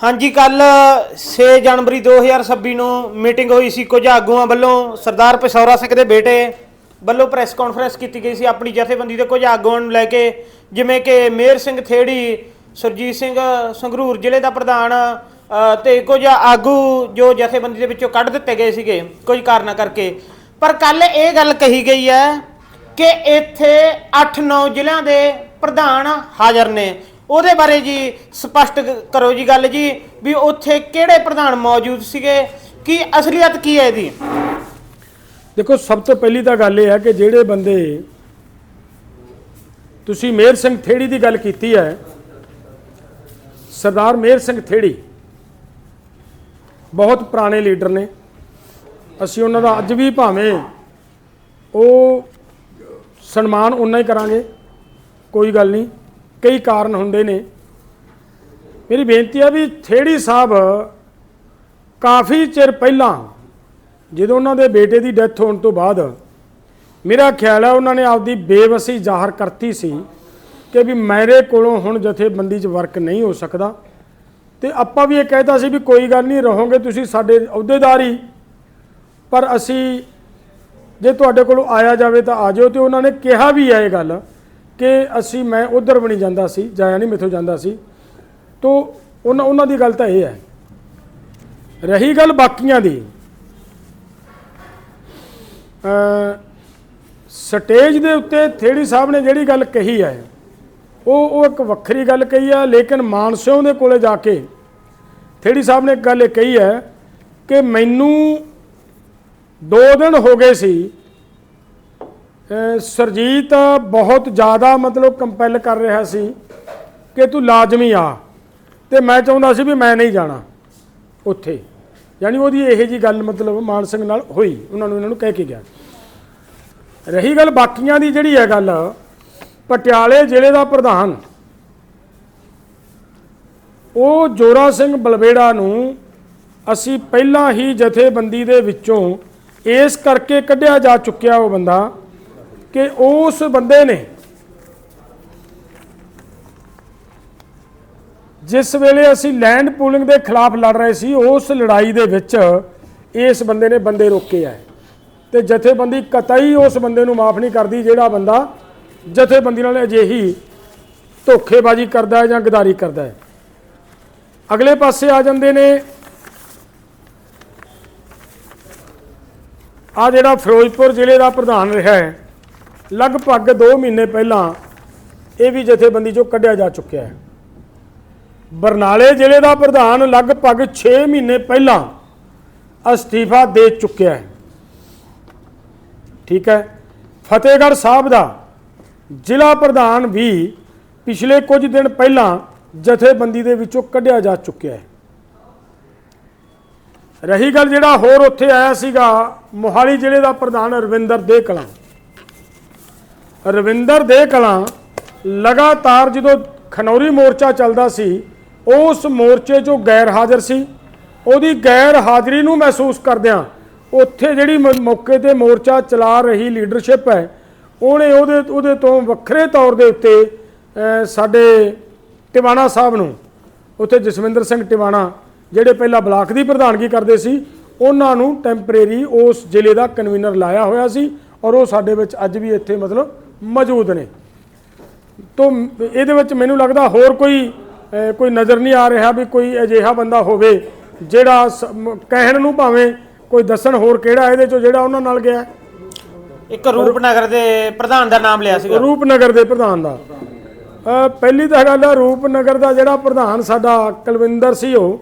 ਹਾਂਜੀ ਕੱਲ 6 ਜਨਵਰੀ 2026 ਨੂੰ ਮੀਟਿੰਗ ਹੋਈ ਸੀ ਕੁਝ ਆਗੂਆਂ ਵੱਲੋਂ। ਸਰਦਾਰ ਪਿਸ਼ੌਰਾ ਸਿੰਘ ਦੇ ਬੇਟੇ ਵੱਲੋਂ ਪ੍ਰੈਸ ਕਾਨਫਰੰਸ ਕੀਤੀ ਗਈ ਸੀ ਆਪਣੀ ਜਥੇਬੰਦੀ ਦੇ ਕੁਝ ਆਗੂਆਂ ਨੂੰ ਲੈ ਕੇ ਜਿਵੇਂ ਕਿ ਮੇਰ ਸਿੰਘ ਥੇੜੀ ਸੁਰਜੀਤ ਸਿੰਘ ਸੰਗਰੂਰ ਜ਼ਿਲ੍ਹੇ ਦਾ ਪ੍ਰਧਾਨ ਅ, ਤੇ ਕੁਝ ਆਗੂ ਜੋ ਜਥੇਬੰਦੀ ਦੇ ਵਿੱਚੋਂ ਕੱਢ ਦਿੱਤੇ ਗਏ ਸੀਗੇ ਕੁਝ ਕਾਰਨਾਂ ਕਰਕੇ। ਪਰ ਕੱਲ ਇਹ ਗੱਲ ਕਹੀ ਗਈ ਹੈ ਕਿ ਇੱਥੇ 8-9 ਜ਼ਿਲ੍ਹਿਆਂ ਦੇ ਪ੍ਰਧਾਨ ਹਾਜ਼ਰ ਨੇ। ਉਹਦੇ ਬਾਰੇ ਜੀ ਸਪਸ਼ਟ ਕਰੋ ਜੀ ਗੱਲ ਜੀ ਵੀ ਉੱਥੇ ਕਿਹੜੇ ਪ੍ਰਧਾਨ ਮੌਜੂਦ ਸੀਗੇ? ਕੀ ਅਸਲੀਅਤ ਕੀ ਹੈ ਇਹਦੀ? ਦੇਖੋ, ਸਭ ਤੋਂ ਪਹਿਲੀ ਤਾਂ ਗੱਲ ਇਹ ਹੈ ਕਿ ਜਿਹੜੇ ਬੰਦੇ ਤੁਸੀਂ ਮੇਰ ਸਿੰਘ ਥੇੜੀ ਦੀ ਗੱਲ ਕੀਤੀ ਹੈ, ਸਰਦਾਰ ਮੇਰ ਸਿੰਘ ਥੇੜੀ ਬਹੁਤ ਪੁਰਾਣੇ ਲੀਡਰ ਨੇ। ਅਸੀਂ ਉਹਨਾਂ ਦਾ ਅੱਜ ਵੀ ਭਾਵੇਂ ਉਹ ਸਨਮਾਨ ਉਨਾ ਹੀ ਕਰਾਂਗੇ, ਕੋਈ ਗੱਲ ਨਹੀਂ। ਕਈ ਕਾਰਨ ਹੁੰਦੇ ਨੇ। ਮੇਰੀ ਬੇਨਤੀ ਹੈ ਵੀ ਥੇੜੀ ਸਾਹਿਬ ਕਾਫੀ ਚਿਰ ਪਹਿਲਾਂ ਜਦੋਂ ਉਹਨਾਂ ਦੇ ਬੇਟੇ ਦੀ ਡੈਥ ਹੋਣ ਤੋਂ ਬਾਅਦ ਮੇਰਾ ਖਿਆਲ ਹੈ ਉਹਨਾਂ ਨੇ ਆਪਦੀ ਬੇਵਸੀ ਜ਼ਾਹਰ ਕਰਤੀ ਸੀ ਕਿ ਵੀ ਮੇਰੇ ਕੋਲੋਂ ਹੁਣ ਜਥੇਬੰਦੀ 'ਚ ਵਰਕ ਨਹੀਂ ਹੋ ਸਕਦਾ। ਤੇ ਆਪਾਂ ਵੀ ਇਹ ਕਹਿਤਾ ਸੀ ਵੀ ਕੋਈ ਗੱਲ ਨਹੀਂ, ਰਹੋਗੇ ਤੁਸੀਂ ਸਾਡੇ ਅਹੁਦੇਦਾਰ ਹੀ। ਪਰ ਅਸੀਂ ਜੇ ਤੁਹਾਡੇ ਕੋਲੋਂ ਆਇਆ ਜਾਵੇ ਤਾਂ ਆ ਜਾਓ ਤੇ ਉਹਨਾਂ ਨੇ ਕਿਹਾ ਵੀ ਹੈ ਇਹ ਗੱਲ। ਕਿ ਅਸੀਂ, ਮੈਂ ਉਧਰ ਵੀ ਨਹੀਂ ਜਾਂਦਾ ਸੀ, ਜਾਇਆ ਨਹੀਂ ਮੇਥੋਂ ਜਾਂਦਾ ਸੀ। ਤੋ ਉਹਨਾਂ ਉਹਨਾਂ ਦੀ ਗੱਲ ਤਾਂ ਇਹ ਹੈ। ਰਹੀ ਗੱਲ ਬਾਕੀਆਂ ਦੀ। ਸਟੇਜ ਦੇ ਉੱਤੇ ਥੇੜੀ ਸਾਹਿਬ ਨੇ ਜਿਹੜੀ ਗੱਲ ਕਹੀ ਹੈ, ਉਹ ਉਹ ਇੱਕ ਵੱਖਰੀ ਗੱਲ ਕਹੀ ਹੈ ਲੇਕਿਨ ਮਾਨਸਿਓ ਦੇ ਕੋਲੇ ਜਾ ਕੇ ਥੇੜੀ ਸਾਹਿਬ ਨੇ ਇੱਕ ਗੱਲ ਇਹ ਕਹੀ ਹੈ ਕਿ ਮੈਨੂੰ 2 ਦਿਨ ਹੋ ਗਏ ਸੀ ਸਰਜੀਤ ਬਹੁਤ ਜ਼ਿਆਦਾ ਮਤਲਬ ਕੰਪੈਲ ਕਰ ਰਿਹਾ ਸੀ ਕਿ ਤੂੰ ਲਾਜ਼ਮੀ ਆ। ਤੇ ਮੈਂ ਚਾਹੁੰਦਾ ਸੀ ਵੀ ਮੈਂ ਨਹੀਂ ਜਾਣਾ ਉੱਥੇ। ਯਾਨੀ ਉਹਦੀ ਇਹੋ ਜੀ ਗੱਲ ਮਤਲਬ ਮਾਨ ਸਿੰਘ ਨਾਲ ਹੋਈ। ਉਹਨਾਂ ਨੂੰ ਇਹਨਾਂ ਨੂੰ ਕਹਿ ਕੇ ਗਿਆ। ਰਹੀ ਗੱਲ ਬਾਕੀਆਂ ਦੀ ਜਿਹੜੀ ਹੈ ਗੱਲ, ਪਟਿਆਲੇ ਜ਼ਿਲ੍ਹੇ ਦਾ ਪ੍ਰਧਾਨ, ਉਹ ਜੋਰਾ ਸਿੰਘ ਬਲਬੇੜਾ ਨੂੰ ਅਸੀਂ ਪਹਿਲਾਂ ਹੀ ਜਥੇਬੰਦੀ ਦੇ ਵਿੱਚੋਂ ਇਸ ਕਰਕੇ ਕੱਢਿਆ ਜਾ ਚੁੱਕਿਆ ਉਹ ਬੰਦਾ ਕਿ ਉਸ ਬੰਦੇ ਨੇ ਜਿਸ ਵੇਲੇ ਅਸੀਂ ਲੈਂਡ ਪੂਲਿੰਗ ਦੇ ਖਿਲਾਫ ਲੜ ਰਹੇ ਸੀ, ਉਸ ਲੜਾਈ ਦੇ ਵਿੱਚ ਇਸ ਬੰਦੇ ਨੇ ਬੰਦੇ ਰੋਕੇ ਆ। ਤੇ ਜਥੇਬੰਦੀ ਕਤਈ ਉਸ ਬੰਦੇ ਨੂੰ ਮਾਫ ਨਹੀਂ ਕਰਦੀ, ਜਿਹੜਾ ਬੰਦਾ ਜਥੇਬੰਦੀ ਨਾਲ ਅਜਿਹੀ ਧੋਖੇਬਾਜ਼ੀ ਕਰਦਾ ਹੈ ਜਾਂ ਗਦਾਰੀ ਕਰਦਾ ਹੈ। ਅਗਲੇ ਪਾਸੇ ਆ ਜਾਂਦੇ ਨੇ। ਆ ਜਿਹੜਾ ਫਿਰੋਜ਼ਪੁਰ ਜ਼ਿਲ੍ਹੇ ਦਾ ਪ੍ਰਧਾਨ ਰਿਹਾ ਹੈ ਲਗਭਗ 2 ਮਹੀਨੇ ਪਹਿਲਾਂ ਇਹ ਵੀ ਜਥੇਬੰਦੀ ਚੋਂ ਕੱਢਿਆ ਜਾ ਚੁੱਕਿਆ ਹੈ। ਬਰਨਾਲੇ ਜ਼ਿਲ੍ਹੇ ਦਾ ਪ੍ਰਧਾਨ ਲਗਭਗ 6 ਮਹੀਨੇ ਪਹਿਲਾਂ ਅਸਤੀਫਾ ਦੇ ਚੁੱਕਿਆ ਹੈ। ਠੀਕ ਹੈ। ਫਤਿਹਗੜ੍ਹ ਸਾਹਿਬ ਦਾ ਜ਼ਿਲ੍ਹਾ ਪ੍ਰਧਾਨ ਵੀ ਪਿਛਲੇ ਕੁਝ ਦਿਨ ਪਹਿਲਾਂ ਜਥੇਬੰਦੀ ਦੇ ਵਿੱਚੋਂ ਕੱਢਿਆ ਜਾ ਚੁੱਕਿਆ ਹੈ। ਰਹੀ ਗੱਲ ਜਿਹੜਾ ਹੋਰ ਉੱਥੇ ਆਇਆ ਸੀਗਾ, ਮੋਹਾਲੀ ਜ਼ਿਲ੍ਹੇ ਦਾ ਪ੍ਰਧਾਨ ਰਵਿੰਦਰ ਦੇ ਕਲਾਂ ਰਵਿੰਦਰ ਦੇ ਕਲਾਂ ਲਗਾਤਾਰ ਜਦੋਂ ਖਨੌਰੀ ਮੋਰਚਾ ਚੱਲਦਾ ਸੀ, ਉਸ ਮੋਰਚੇ 'ਚੋਂ ਗੈਰ ਹਾਜ਼ਰ ਸੀ। ਉਹਦੀ ਗੈਰ ਹਾਜ਼ਰੀ ਨੂੰ ਮਹਿਸੂਸ ਕਰਦਿਆਂ ਉੱਥੇ ਜਿਹੜੀ ਮ- ਮੌਕੇ ਤੇ ਮੋਰਚਾ ਚਲਾ ਰਹੀ ਲੀਡਰਸ਼ਿਪ ਹੈ, ਉਹਨੇ ਉਹਦੇ ਉਹਦੇ ਤੋਂ ਵੱਖਰੇ ਤੌਰ ਦੇ ਉੱਤੇ ਸਾਡੇ ਟਿਵਾਣਾ ਸਾਹਿਬ ਨੂੰ, ਉੱਥੇ ਜਸਵਿੰਦਰ ਸਿੰਘ ਟਿਵਾਣਾ, ਜਿਹੜੇ ਪਹਿਲਾਂ ਬਲਾਕ ਦੀ ਪ੍ਰਧਾਨਗੀ ਕਰਦੇ ਸੀ, ਉਹਨਾਂ ਨੂੰ ਟੈਂਪਰੇਰੀ ਉਸ ਜ਼ਿਲ੍ਹੇ ਦਾ ਕਨਵੀਨਰ ਲਾਇਆ ਹੋਇਆ ਸੀ ਔਰ ਉਹ ਸਾਡੇ ਵਿੱਚ ਅੱਜ ਵੀ ਇੱਥੇ ਮਤਲਬ ਮੌਜੂਦ ਨੇ। ਤੋਂ ਇਹਦੇ ਵਿੱਚ ਮੈਨੂੰ ਲੱਗਦਾ ਹੋਰ ਕੋਈ ਕੋਈ ਨਜ਼ਰ ਨਹੀਂ ਆ ਰਿਹਾ ਵੀ ਕੋਈ ਅਜਿਹਾ ਬੰਦਾ ਹੋਵੇ ਜਿਹੜਾ ਸ- ਕਹਿਣ ਨੂੰ ਭਾਵੇਂ ਕੋਈ ਦੱਸਣ ਹੋਰ ਕਿਹੜਾ ਇਹਦੇ ਚੋਂ ਜਿਹੜਾ ਉਹਨਾਂ ਨਾਲ ਗਿਆ। ਇੱਕ ਰੂਪਨਗਰ ਦੇ ਪ੍ਰਧਾਨ ਦਾ ਨਾਮ ਲਿਆ ਸੀਗਾ। ਰੂਪਨਗਰ ਦੇ ਪ੍ਰਧਾਨ ਦਾ। ਪਹਿਲੀ ਤਾਂ ਗੱਲ ਹੈ ਰੂਪਨਗਰ ਦਾ ਜਿਹੜਾ ਪ੍ਰਧਾਨ ਸਾਡਾ ਕੁਲਵਿੰਦਰ ਸੀ ਉਹ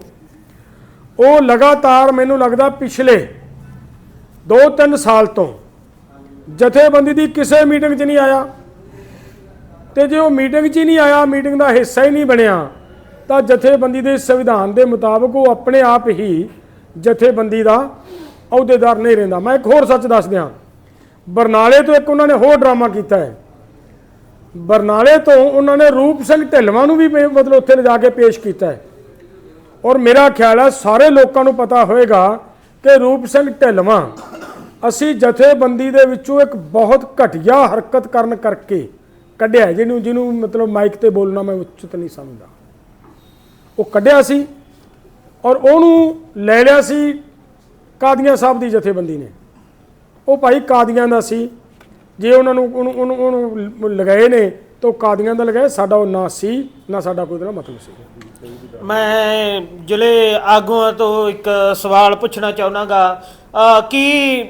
ਉਹ ਲਗਾਤਾਰ ਮੈਨੂੰ ਲੱਗਦਾ ਪਿਛਲੇ 2-3 ਸਾਲ ਤੋਂ ਜਥੇਬੰਦੀ ਦੀ ਕਿਸੇ ਮੀਟਿੰਗ 'ਚ ਨਹੀਂ ਆਇਆ। ਤੇ ਜੇ ਉਹ ਮੀਟਿੰਗ 'ਚ ਹੀ ਨਹੀਂ ਆਇਆ ਮੀਟਿੰਗ ਦਾ ਹਿੱਸਾ ਹੀ ਨਹੀਂ ਬਣਿਆ, ਤਾਂ ਜਥੇਬੰਦੀ ਦੇ ਸੰਵਿਧਾਨ ਦੇ ਮੁਤਾਬਕ ਉਹ ਆਪਣੇ ਆਪ ਹੀ ਜਥੇਬੰਦੀ ਦਾ ਅਹੁਦੇਦਾਰ ਨਹੀਂ ਰਹਿੰਦਾ। ਮੈਂ ਇੱਕ ਹੋਰ ਸੱਚ ਦੱਸ ਦਿਆਂ। ਬਰਨਾਲੇ ਤੋਂ ਇੱਕ ਉਹਨਾਂ ਨੇ ਹੋਰ ਡਰਾਮਾ ਕੀਤਾ ਹੈ। ਬਰਨਾਲੇ ਤੋਂ ਉਹਨਾਂ ਨੇ ਰੂਪ ਸਿੰਘ ਢਿੱਲਵਾਂ ਨੂੰ ਵੀ ਮਤਲਬ ਉੱਥੇ ਲਿਜਾ ਕੇ ਪੇਸ਼ ਕੀਤਾ ਹੈ। ਔਰ ਮੇਰਾ ਖਿਆਲ ਹੈ ਸਾਰੇ ਲੋਕਾਂ ਨੂੰ ਪਤਾ ਹੋਵੇਗਾ ਕਿ ਰੂਪ ਸਿੰਘ ਢਿੱਲਵਾਂ ਅਸੀਂ ਜਥੇਬੰਦੀ ਦੇ ਵਿੱਚੋਂ ਇੱਕ ਬਹੁਤ ਘਟੀਆ ਹਰਕਤ ਕਰਨ ਕਰਕੇ ਕੱਢਿਆ ਜਿਹਨੂੰ ਜਿਹਨੂੰ ਮਤਲਬ ਮਾਈਕ ਤੇ ਬੋਲਣਾ ਮੈਂ ਉਚਿਤ ਨਹੀਂ ਸਮਝਦਾ। ਉਹ ਕੱਢਿਆ ਸੀ ਔਰ ਉਹਨੂੰ ਲੈ ਲਿਆ ਸੀ ਕਾਦੀਆਂ ਸਾਹਿਬ ਦੀ ਜਥੇਬੰਦੀ ਨੇ। ਉਹ ਭਾਈ ਕਾਦੀਆਂ ਦਾ ਸੀ। ਜੇ ਉਹਨਾਂ ਨੂੰ ਉਹਨੂੰ ਉਹਨੂੰ ਉਹਨੂੰ ਲਗਾਏ ਨੇ ਤਾਂ ਉਹ ਕਾਦੀਆਂ ਦਾ ਲਗਾਏ ਸਾਡਾ ਉਹ ਨਾ ਸੀ, ਨਾ ਸਾਡਾ ਕੋਈ ਉਹਦੇ ਮਤਲਬ ਸੀ। ਮੈਂ ਜ਼ਿਲ੍ਹੇ ਆਗੂਆਂ ਤੋਂ ਇੱਕ ਸਵਾਲ ਪੁੱਛਣਾ ਚਾਹੁੰਦਾਗਾ ਕੀ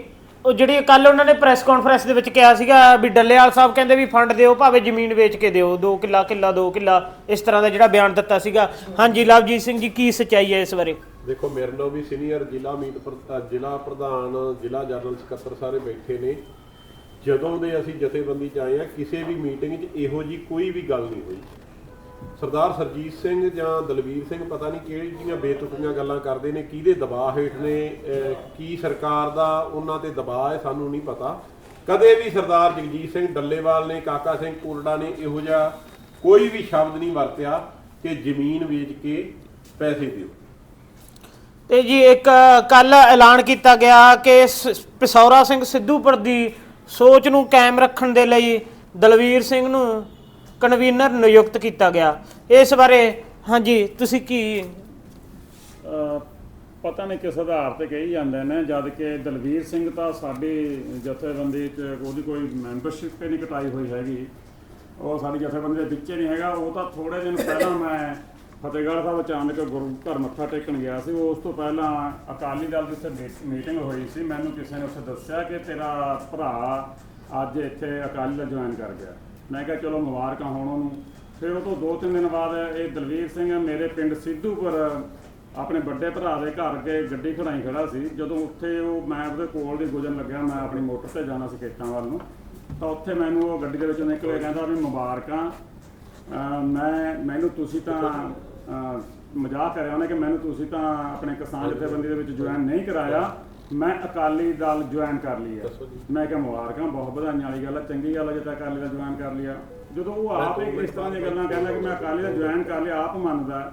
ਉਹ ਜਿਹੜੀ ਕੱਲ ਉਹਨਾਂ ਨੇ ਪ੍ਰੈਸ ਕਾਨਫਰੰਸ ਦੇ ਵਿੱਚ ਕਿਹਾ ਸੀਗਾ ਵੀ ਡੱਲੇਵਾਲ ਸਾਹਿਬ ਕਹਿੰਦੇ ਵੀ ਫੰਡ ਦਿਓ, ਭਾਵੇਂ ਜ਼ਮੀਨ ਵੇਚ ਕੇ ਦਿਓ 2 ਕਿੱਲਾ ਕਿੱਲਾ 2 ਕਿੱਲਾ, ਇਸ ਤਰ੍ਹਾਂ ਦਾ ਜਿਹੜਾ ਬਿਆਨ ਦਿੱਤਾ ਸੀਗਾ। ਹਾਂਜੀ, ਲਵਜੀਤ ਸਿੰਘ ਜੀ, ਕੀ ਸੱਚਾਈ ਹੈ ਇਸ ਬਾਰੇ? ਦੇਖੋ, ਮੇਰੇ ਨਾਲ ਵੀ ਸੀਨੀਅਰ ਜ਼ਿਲ੍ਹਾ ਮੀਤ ਜ਼ਿਲ੍ਹਾ ਪ੍ਰਧਾਨ, ਜ਼ਿਲ੍ਹਾ ਜਨਰਲ ਸਕੱਤਰ ਸਾਰੇ ਬੈਠੇ ਨੇ। ਜਦੋਂ ਦੇ ਅਸੀਂ ਜਥੇਬੰਦੀ ਚ ਆਏ ਆ, ਕਿਸੇ ਵੀ ਮੀਟਿੰਗ 'ਚ ਇਹੋ ਜੀ ਕੋਈ ਵੀ ਗੱਲ ਨਹੀਂ ਹੋਈ। ਸਰਦਾਰ ਸਰਜੀਤ ਸਿੰਘ ਜਾਂ ਦਲਵੀਰ ਸਿੰਘ, ਪਤਾ ਨਹੀਂ ਕਿਹੜੀ ਜੀਆਂ ਬੇਤੁਕੀਆਂ ਗੱਲਾਂ ਕਰਦੇ ਨੇ, ਕਿਹਦੇ ਦਬਾਅ ਹੇਠ ਨੇ ਕੀ ਸਰਕਾਰ ਦਾ ਉਹਨਾਂ ਤੇ ਦਬਾਅ ਹੈ, ਸਾਨੂੰ ਨਹੀਂ ਪਤਾ। ਕਦੇ ਵੀ ਸਰਦਾਰ ਜਗਜੀਤ ਸਿੰਘ ਡੱਲੇਵਾਲ ਨੇ, ਕਾਕਾ ਸਿੰਘ ਕੋਲੜਾ ਨੇ ਇਹੋ ਜਿਹਾ ਕੋਈ ਵੀ ਸ਼ਬਦ ਨਹੀਂ ਵਰਤਿਆ ਕਿ ਜ਼ਮੀਨ ਵੇਚ ਕੇ ਪੈਸੇ ਦਿਓ। ਤੇ ਜੀ ਇੱਕ ਕੱਲ ਐਲਾਨ ਕੀਤਾ ਗਿਆ ਕਿ ਸ- ਪਿਸੌਰਾ ਸਿੰਘ ਸਿੱਧੂਪੁਰ ਦੀ ਸੋਚ ਨੂੰ ਕਾਇਮ ਰੱਖਣ ਦੇ ਲਈ ਦਲਵੀਰ ਸਿੰਘ ਨੂੰ ਕਨਵੀਨਰ ਨਿਯੁਕਤ ਕੀਤਾ ਗਿਆ। ਇਸ ਬਾਰੇ, ਹਾਂਜੀ, ਤੁਸੀਂ ਕੀ ਅਹ ਪਤਾ ਨਹੀਂ ਕਿਸ ਆਧਾਰ ਤੇ ਕਹੀ ਜਾਂਦੇ ਨੇ, ਜਦ ਕਿ ਦਲਵੀਰ ਸਿੰਘ ਤਾਂ ਸਾਡੀ ਜਥੇਬੰਦੀ ਚ ਉਹਦੀ ਕੋਈ ਮੈਂਬਰਸ਼ਿਪ ਹੀ ਨਹੀਂ ਕਟਾਈ ਹੋਈ ਹੈਗੀ। ਉਹ ਸਾਡੀ ਜਥੇਬੰਦੀ ਦੇ ਵਿੱਚ ਹੀ ਨਹੀਂ ਹੈਗਾ। ਉਹ ਤਾਂ ਥੋੜੇ ਦਿਨ ਪਹਿਲਾਂ ਮੈਂ ਫਤਿਹਗੜ੍ਹ ਸਾਹਿਬ ਅਚਾਨਕ ਗੁਰੂ ਘਰ ਮੱਥਾ ਟੇਕਣ ਗਿਆ ਸੀ। ਉਸ ਤੋਂ ਪਹਿਲਾਂ ਅਕਾਲੀ ਦਲ ਦੀ ਉੱਥੇ ਮੀਟਿੰਗ ਹੋਈ ਸੀ। ਮੈਨੂੰ ਕਿਸੇ ਨੇ ਉੱਥੇ ਦੱਸਿਆ ਕਿ ਤੇਰਾ ਭਰਾ ਅੱਜ ਇੱਥੇ ਅਕਾਲੀ ਦਲ ਜੁਆਇਨ ਕਰ ਗਿਆ। ਮੈਂ ਕਿਹਾ ਚਲੋ ਮੁਬਾਰਕਾਂ ਹੋਣ ਉਹਨੂੰ। ਫਿਰ ਉਹ ਤੋਂ ਦੋ ਤਿੰਨ ਦਿਨ ਬਾਅਦ ਇਹ ਦਲਵੀਰ ਸਿੰਘ ਮੇਰੇ ਪਿੰਡ ਸਿੱਧੂਪੁਰ ਆਪਣੇ ਵੱਡੇ ਭਰਾ ਦੇ ਘਰ ਕੇ ਗੱਡੀ ਖੜਾਈ ਖੜਾ ਸੀ। ਜਦੋਂ ਉੱਥੇ ਉਹ ਮੈਂ ਉਹਦੇ ਕੋਲ ਦੀ ਗੁਜ਼ਰਨ ਲੱਗਿਆ, ਮੈਂ ਆਪਣੀ ਮੋਟਰ ਤੇ ਜਾਣਾ ਸੀ ਖੇਤਾਂ ਵੱਲ ਨੂੰ। ਤਾਂ ਉੱਥੇ ਮੈਨੂੰ ਉਹ ਗੱਡੀ ਦੇ ਵਿੱਚੋਂ ਨਿਕਲ ਕੇ ਕਹਿੰਦਾ ਵੀ ਮੁਬਾਰਕਾਂ। ਅਹ ਮੈਂ, ਮੈਨੂੰ ਤੁਸੀਂ ਤਾਂ, ਅਹ ਮਜ਼ਾਕ ਕਰਿਆ ਉਹਨੇ ਕਿ ਮੈਨੂੰ ਤੁਸੀਂ ਤਾਂ ਆਪਣੇ ਕਿਸਾਨ ਜਥੇਬੰਦੀ ਦੇ ਵਿੱਚ ਜੁਆਇਨ ਨਹੀਂ ਕਰਾਇਆ। ਮੈਂ ਅਕਾਲੀ ਦਲ ਜੁਆਇਨ ਕਰ ਲਈ ਹੈ। ਮੈਂ ਕਿਹਾ ਮੁਬਾਰਕਾਂ ਬਹੁਤ ਵਧਾਈਆਂ ਵਾਲੀ ਗੱਲ ਹੈ। ਚੰਗੀ ਗੱਲ ਹੈ ਜੇ ਤਾਂ ਅਕਾਲੀ ਦਲ ਜੁਆਇਨ ਕਰ ਲਿਆ। ਜਦੋਂ ਉਹ ਆਪ ਇਸ ਤਰ੍ਹਾਂ ਦੀਆਂ ਗੱਲਾਂ ਕਹਿੰਦਾ ਕਿ ਮੈਂ ਅਕਾਲੀ ਦਲ ਜੁਆਇਨ ਕਰ ਲਿਆ ਆਪ ਮੰਨਦਾ।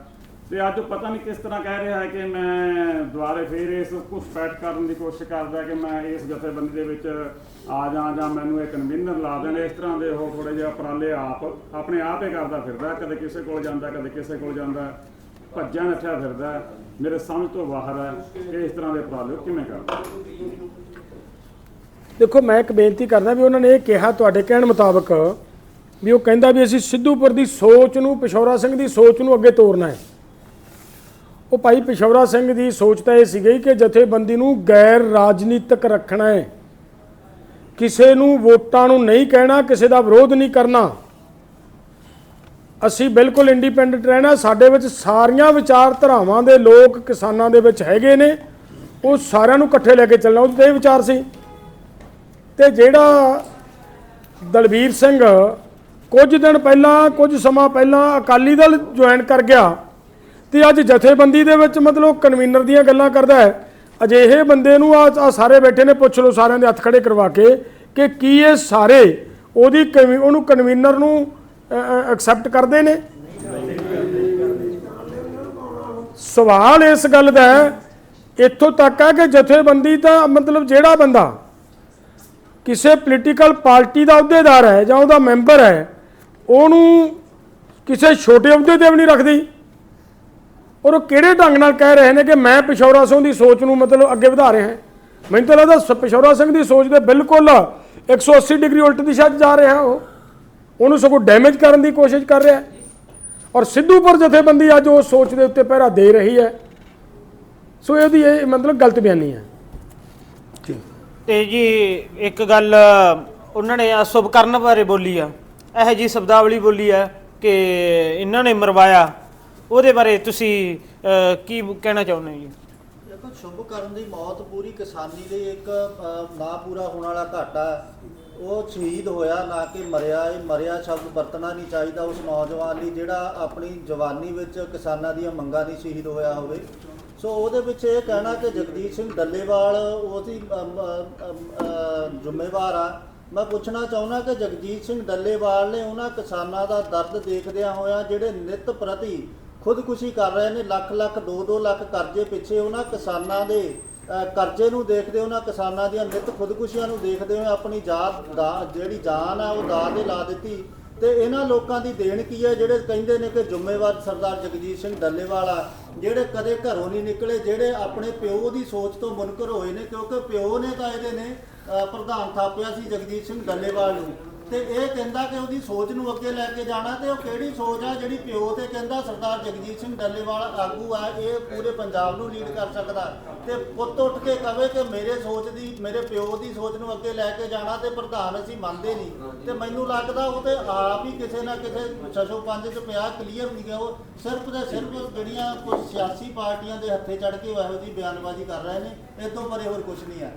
ਤੇ ਅੱਜ ਪਤਾ ਨਹੀਂ ਕਿਸ ਤਰ੍ਹਾਂ ਕਹਿ ਰਿਹਾ ਹੈ ਕਿ ਮੈਂ ਦੁਬਾਰੇ ਫੇਰ ਇਸ ਘੁਸਪੈਠ ਕਰਨ ਦੀ ਕੋਸ਼ਿਸ਼ ਕਰਦਾ ਕਿ ਮੈਂ ਇਸ ਜਥੇਬੰਦੀ ਦੇ ਵਿੱਚ ਆ ਜਾ ਜਾਂ ਮੈਨੂੰ ਇਹ ਕਨਵੀਨਰ ਲਾ ਦੇਣ। ਇਸ ਤਰ੍ਹਾਂ ਦੇ ਉਹ ਥੋੜੇ ਜਿਹਾ ਉਪਰਾਲੇ ਆਪ ਆਪਣੇ ਆਪ ਹੀ ਕਰਦਾ ਫਿਰਦਾ ਕਦੇ ਕਿਸੇ ਕੋਲ ਜਾਂਦਾ ਕਦੇ ਕਿਸੇ ਕੋਲ ਜਾਂਦਾ ਭੱਜਿਆ ਨੱਠਿਆ ਫਿਰਦਾ। ਮੇਰੇ ਸਮਝ ਤੋਂ ਬਾਹਰ ਹੈ ਕਿ ਇਸ ਤਰ੍ਹਾਂ ਦੇ ਉਪਰਾਲੇ ਕਿਵੇਂ ਕਰਦਾ ਦੇਖੋ, ਮੈਂ ਇੱਕ ਬੇਨਤੀ ਕਰਦਾ ਵੀ ਉਹਨਾਂ ਨੇ ਇਹ ਕਿਹਾ ਤੁਹਾਡੇ ਕਹਿਣ ਮੁਤਾਬਕ ਵੀ ਉਹ ਕਹਿੰਦਾ ਵੀ ਅਸੀਂ ਸਿੱਧੂਪੁਰ ਦੀ ਸੋਚ ਨੂੰ ਪਿਸ਼ੌਰਾ ਸਿੰਘ ਦੀ ਸੋਚ ਨੂੰ ਅੱਗੇ ਤੋਰਨਾ ਹੈ। ਉਹ ਭਾਈ ਪਿਸ਼ੌਰਾ ਸਿੰਘ ਦੀ ਸੋਚ ਤਾਂ ਇਹ ਸੀਗੀ ਕਿ ਜਥੇਬੰਦੀ ਨੂੰ ਗੈਰ ਰਾਜਨੀਤਿਕ ਰੱਖਣਾ ਹੈ। ਕਿਸੇ ਨੂੰ ਵੋਟਾਂ ਨੂੰ ਨਹੀਂ ਕਹਿਣਾ, ਕਿਸੇ ਦਾ ਵਿਰੋਧ ਨਹੀਂ ਕਰਨਾ। ਅਸੀਂ ਬਿਲਕੁਲ ਇੰਡੀਪੈਂਡੈਂਟ ਰਹਿਣਾ, ਸਾਡੇ ਵਿੱਚ ਸਾਰੀਆਂ ਵਿਚਾਰਧਾਰਾਵਾਂ ਦੇ ਲੋਕ ਕਿਸਾਨਾਂ ਦੇ ਵਿੱਚ ਹੈਗੇ ਨੇ, ਉਹ ਸਾਰਿਆਂ ਨੂੰ ਇਕੱਠੇ ਲੈ ਕੇ ਚੱਲਣਾ, ਉਹਦੇ ਤੇ ਵਿਚਾਰ ਸੀ। ਤੇ ਜਿਹੜਾ ਦਲਬੀਰ ਸਿੰਘ ਕੁਝ ਦਿਨ ਪਹਿਲਾਂ, ਕੁਝ ਸਮਾਂ ਪਹਿਲਾਂ ਅਕਾਲੀ ਦਲ ਜੁਆਇਨ ਕਰ ਗਿਆ ਤੇ ਅੱਜ ਜਥੇਬੰਦੀ ਦੇ ਵਿੱਚ ਮਤਲਬ ਕਨਵੀਨਰ ਦੀਆਂ ਗੱਲਾਂ ਕਰਦਾ ਹੈ। ਅਜਿਹੇ ਬੰਦੇ ਨੂੰ ਆ ਸਾਰੇ ਬੈਠੇ ਨੇ, ਪੁੱਛ ਲਓ ਸਾਰਿਆਂ ਦੇ ਹੱਥ ਖੜੇ ਕਰਵਾ ਕੇ ਕਿ ਕੀ ਇਹ ਸਾਰੇ ਉਹਦੀ ਕਨਵੀ- ਉਹਨੂੰ ਕਨਵੀਨਰ ਨੂੰ ਐਕਸੈਪਟ ਕਰਦੇ ਨੇ? ਸਵਾਲ ਇਸ ਗੱਲ ਦਾ ਇੱਥੋਂ ਤੱਕ ਹੈ ਕਿ ਜਥੇਬੰਦੀ ਤਾਂ ਮਤਲਬ ਜਿਹੜਾ ਬੰਦਾ ਕਿਸੇ ਪੋਲੀਟੀਕਲ ਪਾਰਟੀ ਦਾ ਅਹੁਦੇਦਾਰ ਹੈ ਜਾਂ ਉਹਦਾ ਮੈਂਬਰ ਹੈ, ਉਹਨੂੰ ਕਿਸੇ ਛੋਟੇ ਅਹੁਦੇ ਤੇ ਵੀ ਨਹੀਂ ਰੱਖਦੀ। ਔਰ ਉਹ ਕਿਹੜੇ ਢੰਗ ਨਾਲ ਕਹਿ ਰਹੇ ਨੇ ਕਿ ਮੈਂ ਪਿਸ਼ੌਰਾ ਸਿੰਘ ਦੀ ਸੋਚ ਨੂੰ ਮਤਲਬ ਅੱਗੇ ਵਧਾ ਰਿਹਾ ਹਾਂ? ਮੈਨੂੰ ਤਾਂ ਲੱਗਦਾ ਸ- ਪਿਸ਼ੌਰਾ ਸਿੰਘ ਦੀ ਸੋਚ ਦੇ ਬਿਲਕੁਲ 180 ਡਿਗਰੀ ਉਲਟ ਦਿਸ਼ਾ 'ਚ ਜਾ ਰਿਹਾ ਉਹ। ਉਹਨੂੰ ਸਗੋਂ ਡੈਮੇਜ ਕਰਨ ਦੀ ਕੋਸ਼ਿਸ਼ ਕਰ ਰਿਹਾ ਹੈ। ਔਰ ਸਿੱਧੂਪੁਰ ਜਥੇਬੰਦੀ ਅੱਜ ਉਸ ਸੋਚ ਦੇ ਉੱਤੇ ਪਹਿਰਾ ਦੇ ਰਹੀ ਹੈ। ਸੋ ਇਹਦੀ ਇਹ ਮਤਲਬ ਗਲਤ ਬਿਆਨੀ ਹੈ। ਤੇ ਜੀ ਇੱਕ ਗੱਲ ਉਹਨਾਂ ਨੇ ਅਸ਼ੁਭ ਕਰਨ ਬਾਰੇ ਬੋਲੀ ਆ। ਇਹ ਜੀ ਸ਼ਬਦਾਵਲੀ ਬੋਲੀ ਆ ਕਿ ਇਹਨਾਂ ਨੇ ਮਰਵਾਇਆ। ਉਹਦੇ ਬਾਰੇ ਤੁਸੀਂ ਅਹ, ਕੀ ਕਹਿਣਾ ਚਾਹੁੰਦੇ ਹੋ ਜੀ? ਦੇਖੋ ਸ਼ੁਭ ਕਰਨ ਦੀ ਮੌਤ ਪੂਰੀ ਕਿਸਾਨੀ ਦੇ ਇੱਕ ਨਾ ਪੂਰਾ ਹੋਣ ਵਾਲਾ ਘਾਟਾ ਉਹ ਸ਼ਹੀਦ ਹੋਇਆ ਨਾ ਕਿ ਮਰਿਆ। ਇਹ ਮਰਿਆ ਸ਼ਬਦ ਵਰਤਣਾ ਨਹੀਂ ਚਾਹੀਦਾ ਉਸ ਨੌਜਵਾਨ ਲਈ ਜਿਹੜਾ ਆਪਣੀ ਜਵਾਨੀ ਵਿੱਚ ਕਿਸਾਨਾਂ ਦੀਆਂ ਮੰਗਾਂ ਲਈ ਸ਼ਹੀਦ ਹੋਇਆ ਹੋਵੇ। ਸੋ ਉਹਦੇ ਵਿੱਚ ਇਹ ਕਹਿਣਾ ਕਿ ਜਗਦੀਸ਼ ਸਿੰਘ ਡੱਲੇਵਾਲ ਉਹਦੀ ਅਮ, ਜ਼ਿੰਮੇਵਾਰ ਆ। ਮੈਂ ਪੁੱਛਣਾ ਚਾਹੁੰਦਾ ਕਿ ਜਗਜੀਤ ਸਿੰਘ ਡੱਲੇਵਾਲ ਨੇ ਉਹਨਾਂ ਕਿਸਾਨਾਂ ਦਾ ਦਰਦ ਦੇਖਦਿਆਂ ਹੋਇਆ ਜਿਹੜੇ ਨਿਤ ਪ੍ਰਤੀ ਖੁਦਕੁਸ਼ੀ ਕਰ ਰਹੇ ਨੇ, ਲੱਖ ਲੱਖ 2-2 ਲੱਖ ਕਰਜ਼ੇ ਪਿੱਛੇ ਉਹਨਾਂ ਕਿਸਾਨਾਂ ਦੇ ਕਰਜ਼ੇ ਨੂੰ ਦੇਖਦੇ ਉਹਨਾਂ ਕਿਸਾਨਾਂ ਦੀਆਂ ਨਿਤ ਖੁਦਕੁਸ਼ੀਆਂ ਨੂੰ ਦੇਖਦੇ ਹੋਏ ਆਪਣੀ ਜਾਤ ਦਾ, ਜਿਹੜੀ ਜਾਨ ਆ ਉਹ ਦਾਅ ਤੇ ਲਾ ਦਿੱਤੀ। ਤੇ ਇਹਨਾਂ ਲੋਕਾਂ ਦੀ ਦੇਣ ਕੀ ਹੈ? ਜਿਹੜੇ ਕਹਿੰਦੇ ਨੇ ਕਿ ਜ਼ਿੰਮੇਵਾਰ ਸਰਦਾਰ ਜਗਜੀਤ ਸਿੰਘ ਡੱਲੇਵਾਲ ਆ, ਜਿਹੜੇ ਕਦੇ ਘਰੋਂ ਨਹੀਂ ਨਿਕਲੇ, ਜਿਹੜੇ ਆਪਣੇ ਪਿਓ ਦੀ ਸੋਚ ਤੋਂ ਮੁਨਕਰ ਹੋਏ ਨੇ, ਕਿਉਂਕਿ ਪਿਓ ਨੇ ਤਾਂ ਇਹਦੇ ਨੇ ਪ੍ਰਧਾਨ ਥਾਪਿਆ ਸੀ ਜਗਜੀਤ ਸਿੰਘ ਡੱਲੇਵਾਲ ਨੂੰ। ਤੇ ਇਹ ਕਹਿੰਦਾ ਕਿ ਉਹਦੀ ਸੋਚ ਨੂੰ ਅੱਗੇ ਲੈ ਕੇ ਜਾਣਾ ਤੇ ਉਹ ਕਿਹੜੀ ਸੋਚ ਆ ਜਿਹੜੀ ਪਿਓ ਤੇ ਕਹਿੰਦਾ ਸਰਦਾਰ ਜਗਜੀਤ ਸਿੰਘ ਡੱਲੇਵਾਲ ਆਗੂ ਆ, ਇਹ ਪੂਰੇ ਪੰਜਾਬ ਨੂੰ ਲੀਡ ਕਰ ਸਕਦਾ। ਤੇ ਪੁੱਤ ਉੱਠ ਕੇ ਕਵੇ ਕਿ ਮੇਰੇ ਸੋਚ ਦੀ, ਮੇਰੇ ਪਿਓ ਦੀ ਸੋਚ ਨੂੰ ਅੱਗੇ ਲੈ ਕੇ ਜਾਣਾ ਤੇ ਪ੍ਰਧਾਨ ਅਸੀਂ ਮੰਨਦੇ ਨਹੀਂ। ਤੇ ਮੈਨੂੰ ਲੱਗਦਾ ਉਹ ਤੇ ਆਪ ਹੀ ਕਿਸੇ ਨਾ ਕਿਸੇ ਛਸ਼ੋ ਪੰਜ ਚ ਪਿਆ ਕਲੀਅਰ ਨਹੀਂ ਗਿਆ। ਉਹ ਸਿਰਫ ਤੇ ਸਿਰਫ ਜਿਹੜੀਆਂ ਕੁਝ ਸਿਆਸੀ ਪਾਰਟੀਆਂ ਦੇ ਹੱਥੇ ਚੜ ਕੇ ਇਹੋ ਜਿਹੀ ਬਿਆਨਬਾਜ਼ੀ ਕਰ ਰਹੇ ਨੇ, ਇਹ ਤੋਂ ਪਰੇ ਹੋਰ ਕੁਝ ਨਹੀਂ ਆ।